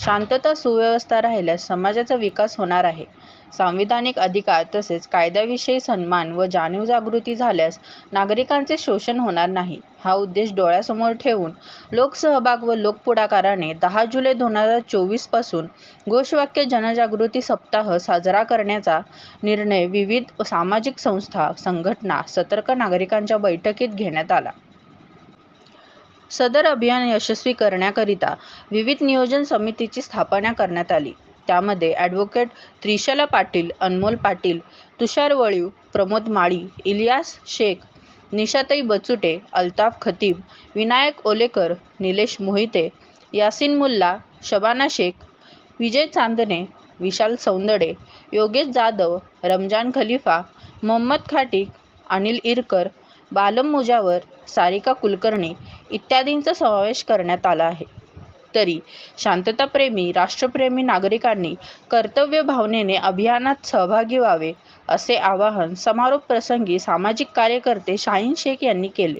शांतता सुव्यवस्था राहिल्यास समाजाचा विकास होणार आहे. सांविधानिक अधिकार तसेच कायद्याविषयी सन्मान व जाणीव जागृती झाल्यास नागरिकांचे शोषण होणार नाही. हा उद्देश डोळ्यासमोर ठेवून लोकसहभाग व लोकपुढाकाराने दहा जुलै दोन हजार चोवीसपासून घोषवाक्य जनजागृती सप्ताह साजरा करण्याचा निर्णय विविध सामाजिक संस्था संघटना सतर्क नागरिकांच्या बैठकीत घेण्यात आला. सदर अभियान यशस्वी करण्याकरिता विविध नियोजन समितीची स्थापना करण्यात आली. त्यामध्ये ॲडव्होकेट त्रिशला पाटील अनमोल पाटील तुषार वळीव प्रमोद माळी इलियास शेख निशाताई बचुटे अल्ताफ खतीब विनायक ओलेकर निलेश मोहिते यासिन मुल्ला शबाना शेख विजय चांदणे विशाल सौंदडे योगेश जाधव रमजान खलिफा मोहम्मद खाटिक अनिल इरकर बालम मुजावर सारिका कुलकर्णी इत्यादींचा समावेश करण्यात आला आहे. तरी शांतताप्रेमी राष्ट्रप्रेमी नागरिकांनी कर्तव्य भावनेने अभियानात सहभागी व्हावे असे आवाहन समारोप प्रसंगी सामाजिक कार्यकर्ते शाहीन शेख यांनी केले.